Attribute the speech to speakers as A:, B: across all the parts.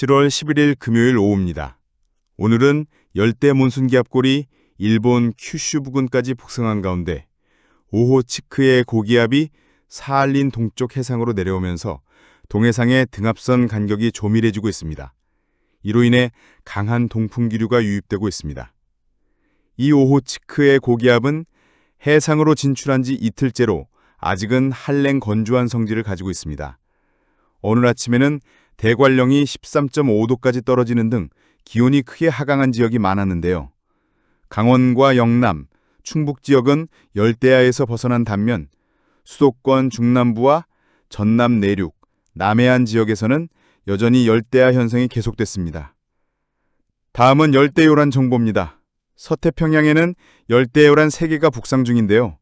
A: 7월 11일 금요일 오후입니다. 오늘은 열대 몬순 기압골이 일본 큐슈 부근까지 북상한 가운데 오호치크의 고기압이 사할린 동쪽 해상으로 내려오면서 동해상의 등압선 간격이 조밀해지고 있습니다. 이로 인해 강한 동풍 기류가 유입되고 있습니다. 이 오호치크의 고기압은 해상으로 진출한 지 이틀째로 아직은 한랭 건조한 성질을 가지고 있습니다. 오늘 아침에는 대관령이 13.5도까지 떨어지는 등 기온이 크게 하강한 지역이 많았는데요. 강원과 영남, 충북 지역은 열대야에서 벗어난 반면 수도권 중남부와 전남 내륙, 남해안 지역에서는 여전히 열대야 현상이 계속됐습니다. 다음은 열대요란 정보입니다. 서태평양에는 열대요란 3개가 북상 중인데요.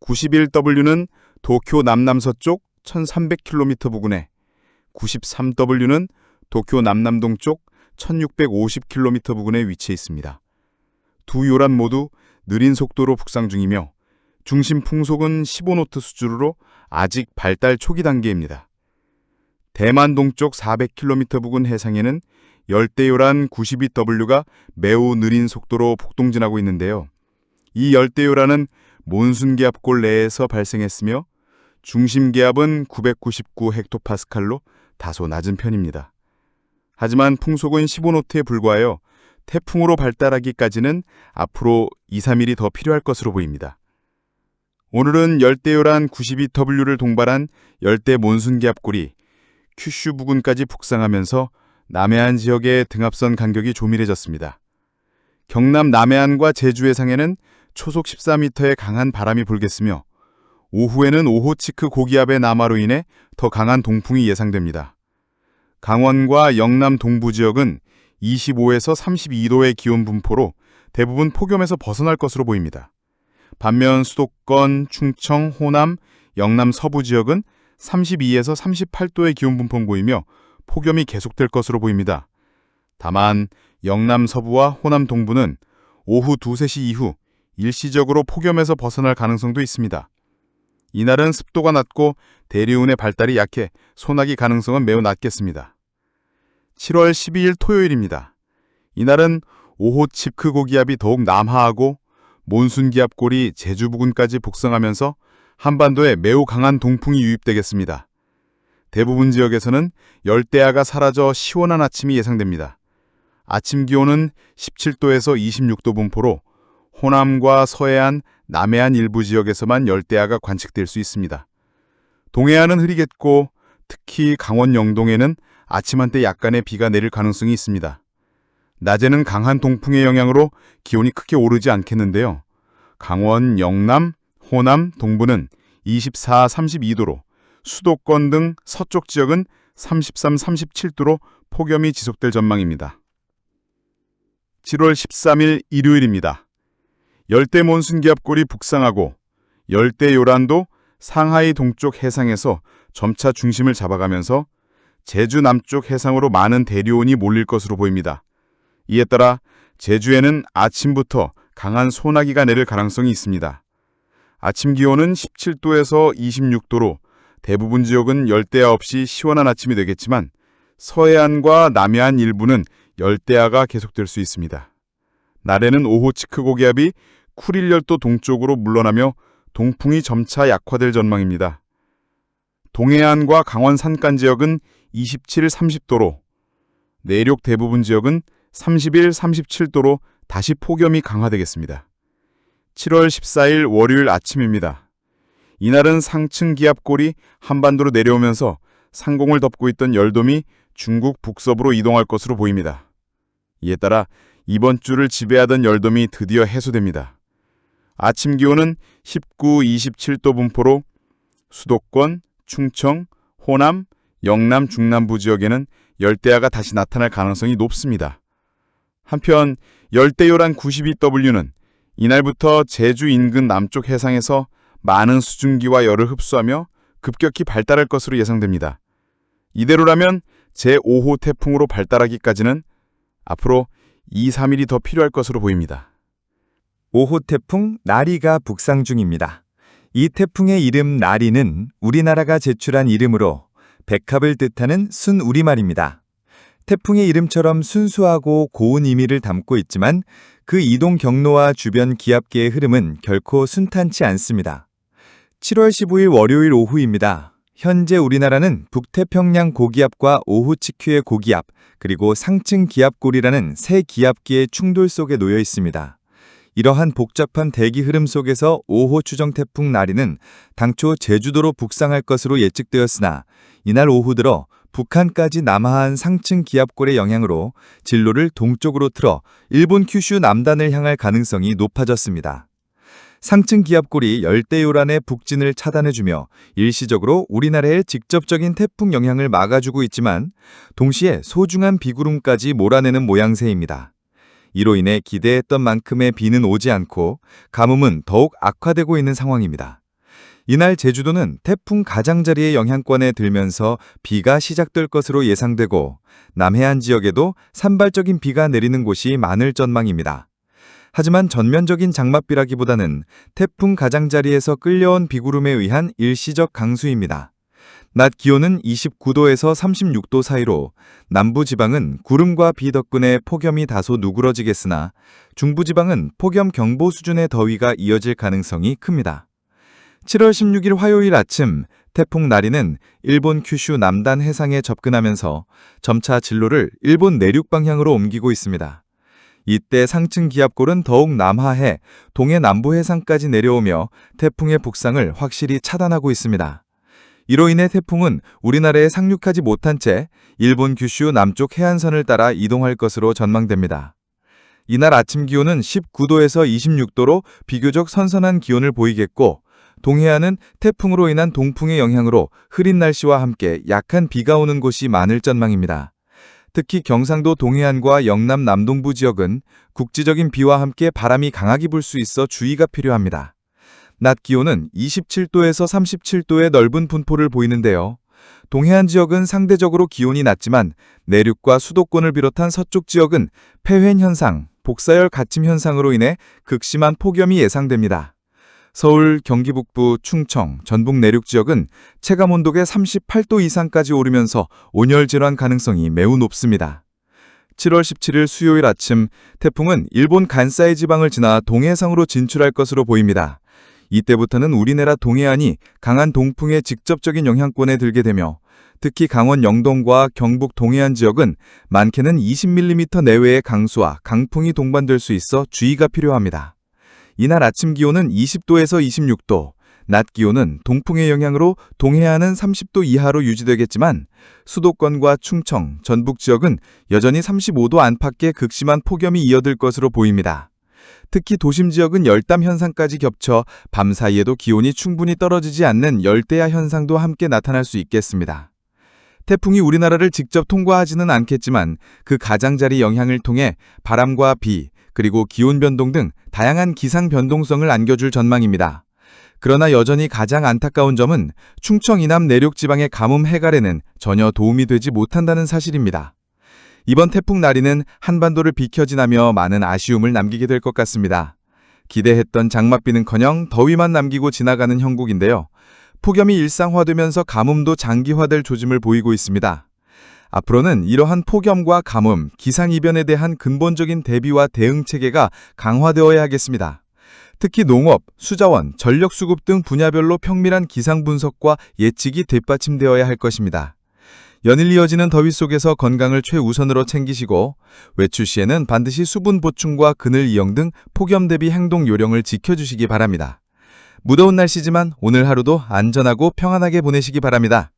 A: 91W는 도쿄 남남서쪽 1300km 부근에 93W는 도쿄 남남동 쪽 1650km 부근에 위치해 있습니다. 두 요란 모두 느린 속도로 북상 중이며 중심 풍속은 15노트 수준으로 아직 발달 초기 단계입니다. 대만 동쪽 400km 부근 해상에는 열대요란 92W가 매우 느린 속도로 북동진하고 있는데요. 이 열대요란은 몬순기압골 내에서 발생했으며 중심기압은 999헥토파스칼로 다소 낮은 편입니다. 하지만 풍속은 15노트에 불과하여 태풍으로 발달하기까지는 앞으로 2, 3일이 더 필요할 것으로 보입니다. 오늘은 열대요란 92W를 동반한 열대 몬순 기압골이 큐슈 부근까지 북상하면서 남해안 지역의 등압선 간격이 조밀해졌습니다. 경남 남해안과 제주 해상에는 초속 14m의 강한 바람이 불겠으며 오후에는 오호치크 고기압의 남하로 인해 더 강한 동풍이 예상됩니다. 강원과 영남 동부 지역은 25에서 32도의 기온 분포로 대부분 폭염에서 벗어날 것으로 보입니다. 반면 수도권, 충청, 호남, 영남 서부 지역은 32에서 38도의 기온 분포를 보이며 폭염이 계속될 것으로 보입니다. 다만 영남 서부와 호남 동부는 오후 2, 3시 이후 일시적으로 폭염에서 벗어날 가능성도 있습니다. 이날은 습도가 낮고 대리운의 발달이 약해 소나기 가능성은 매우 낮겠습니다. 7월 12일 토요일입니다. 이날은 오호치크 고기압이 더욱 남하하고 몬순 기압골이 제주 부근까지 북상하면서 한반도에 매우 강한 동풍이 유입되겠습니다. 대부분 지역에서는 열대야가 사라져 시원한 아침이 예상됩니다. 아침 기온은 17도에서 26도 분포로 호남과 서해안, 남해안 일부 지역에서만 열대야가 관측될 수 있습니다. 동해안은 흐리겠고 특히 강원 영동에는 아침 한때 약간의 비가 내릴 가능성이 있습니다. 낮에는 강한 동풍의 영향으로 기온이 크게 오르지 않겠는데요. 강원, 영남, 호남, 동부는 24, 32도로 수도권 등 서쪽 지역은 33, 37도로 폭염이 지속될 전망입니다. 7월 13일 일요일입니다. 열대 몬순 기압골이 북상하고 열대 요란도 상하이 동쪽 해상에서 점차 중심을 잡아가면서 제주 남쪽 해상으로 많은 대류온이 몰릴 것으로 보입니다. 이에 따라 제주에는 아침부터 강한 소나기가 내릴 가능성이 있습니다. 아침 기온은 17도에서 26도로 대부분 지역은 열대야 없이 시원한 아침이 되겠지만 서해안과 남해안 일부는 열대야가 계속될 수 있습니다. 날에는 오호치크 고기압이 쿠릴열도 동쪽으로 물러나며 동풍이 점차 약화될 전망입니다. 동해안과 강원 산간 지역은 27, 30도로, 내륙 대부분 지역은 31, 37도로 다시 폭염이 강화되겠습니다. 7월 14일 월요일 아침입니다. 이날은 상층 기압골이 한반도로 내려오면서 상공을 덮고 있던 열돔이 중국 북서부로 이동할 것으로 보입니다. 이에 따라 이번 주를 지배하던 열돔이 드디어 해소됩니다. 아침 기온은 19, 27도 분포로 수도권, 충청, 호남, 영남, 중남부 지역에는 열대야가 다시 나타날 가능성이 높습니다. 한편 열대요란 92W는 이날부터 제주 인근 남쪽 해상에서 많은 수증기와 열을 흡수하며 급격히 발달할 것으로 예상됩니다. 이대로라면 제5호 태풍으로 발달하기까지는 앞으로 2, 3일이 더 필요할 것으로 보입니다.
B: 5호 태풍 나리가 북상 중입니다. 이 태풍의 이름 나리는 우리나라가 제출한 이름으로 백합을 뜻하는 순 우리말입니다. 태풍의 이름처럼 순수하고 고운 의미를 담고 있지만 그 이동 경로와 주변 기압계의 흐름은 결코 순탄치 않습니다. 7월 15일 월요일 오후입니다. 현재 우리나라는 북태평양 고기압과 오후치큐의 고기압, 그리고 상층 기압골이라는 세 기압기의 충돌 속에 놓여 있습니다. 이러한 복잡한 대기 흐름 속에서 5호 추정 태풍 나리는 당초 제주도로 북상할 것으로 예측되었으나 이날 오후 들어 북한까지 남하한 상층 기압골의 영향으로 진로를 동쪽으로 틀어 일본 큐슈 남단을 향할 가능성이 높아졌습니다. 상층 기압골이 열대요란의 북진을 차단해주며 일시적으로 우리나라에 직접적인 태풍 영향을 막아주고 있지만 동시에 소중한 비구름까지 몰아내는 모양새입니다. 이로 인해 기대했던 만큼의 비는 오지 않고 가뭄은 더욱 악화되고 있는 상황입니다. 이날 제주도는 태풍 가장자리의 영향권에 들면서 비가 시작될 것으로 예상되고 남해안 지역에도 산발적인 비가 내리는 곳이 많을 전망입니다. 하지만 전면적인 장맛비라기보다는 태풍 가장자리에서 끌려온 비구름에 의한 일시적 강수입니다. 낮 기온은 29도에서 36도 사이로 남부 지방은 구름과 비 덕분에 폭염이 다소 누그러지겠으나 중부 지방은 폭염 경보 수준의 더위가 이어질 가능성이 큽니다. 7월 16일 화요일 아침 태풍 나리는 일본 큐슈 남단 해상에 접근하면서 점차 진로를 일본 내륙 방향으로 옮기고 있습니다. 이때 상층 기압골은 더욱 남하해 동해 남부 해상까지 내려오며 태풍의 북상을 확실히 차단하고 있습니다. 이로 인해 태풍은 우리나라에 상륙하지 못한 채 일본 규슈 남쪽 해안선을 따라 이동할 것으로 전망됩니다. 이날 아침 기온은 19도에서 26도로 비교적 선선한 기온을 보이겠고 동해안은 태풍으로 인한 동풍의 영향으로 흐린 날씨와 함께 약한 비가 오는 곳이 많을 전망입니다. 특히 경상도 동해안과 영남 남동부 지역은 국지적인 비와 함께 바람이 강하게 불 수 있어 주의가 필요합니다. 낮 기온은 27도에서 37도의 넓은 분포를 보이는데요. 동해안 지역은 상대적으로 기온이 낮지만 내륙과 수도권을 비롯한 서쪽 지역은 폐회 현상, 복사열 갇힘 현상으로 인해 극심한 폭염이 예상됩니다. 서울, 경기 북부, 충청, 전북 내륙 지역은 체감 온도계 38도 이상까지 오르면서 온열 질환 가능성이 매우 높습니다. 7월 17일 수요일 아침 태풍은 일본 간사이 지방을 지나 동해상으로 진출할 것으로 보입니다. 이때부터는 우리나라 동해안이 강한 동풍의 직접적인 영향권에 들게 되며 특히 강원 영동과 경북 동해안 지역은 많게는 20mm 내외의 강수와 강풍이 동반될 수 있어 주의가 필요합니다. 이날 아침 기온은 20도에서 26도, 낮 기온은 동풍의 영향으로 동해안은 30도 이하로 유지되겠지만 수도권과 충청, 전북 지역은 여전히 35도 안팎의 극심한 폭염이 이어들 것으로 보입니다. 특히 도심 지역은 열담 현상까지 겹쳐 밤 사이에도 기온이 충분히 떨어지지 않는 열대야 현상도 함께 나타날 수 있겠습니다. 태풍이 우리나라를 직접 통과하지는 않겠지만 그 가장자리 영향을 통해 바람과 비, 그리고 기온 변동 등 다양한 기상 변동성을 안겨줄 전망입니다. 그러나 여전히 가장 안타까운 점은 충청 이남 내륙 지방의 가뭄 해갈에는 전혀 도움이 되지 못한다는 사실입니다. 이번 태풍 나리는 한반도를 비켜 지나며 많은 아쉬움을 남기게 될 것 같습니다. 기대했던 장맛비는커녕 더위만 남기고 지나가는 형국인데요. 폭염이 일상화되면서 가뭄도 장기화될 조짐을 보이고 있습니다. 앞으로는 이러한 폭염과 가뭄, 기상이변에 대한 근본적인 대비와 대응 체계가 강화되어야 하겠습니다. 특히 농업, 수자원, 전력수급 등 분야별로 평밀한 기상 분석과 예측이 뒷받침되어야 할 것입니다. 연일 이어지는 더위 속에서 건강을 최우선으로 챙기시고 외출 시에는 반드시 수분 보충과 그늘 이용 등 폭염 대비 행동 요령을 지켜주시기 바랍니다. 무더운 날씨지만 오늘 하루도 안전하고 평안하게 보내시기 바랍니다.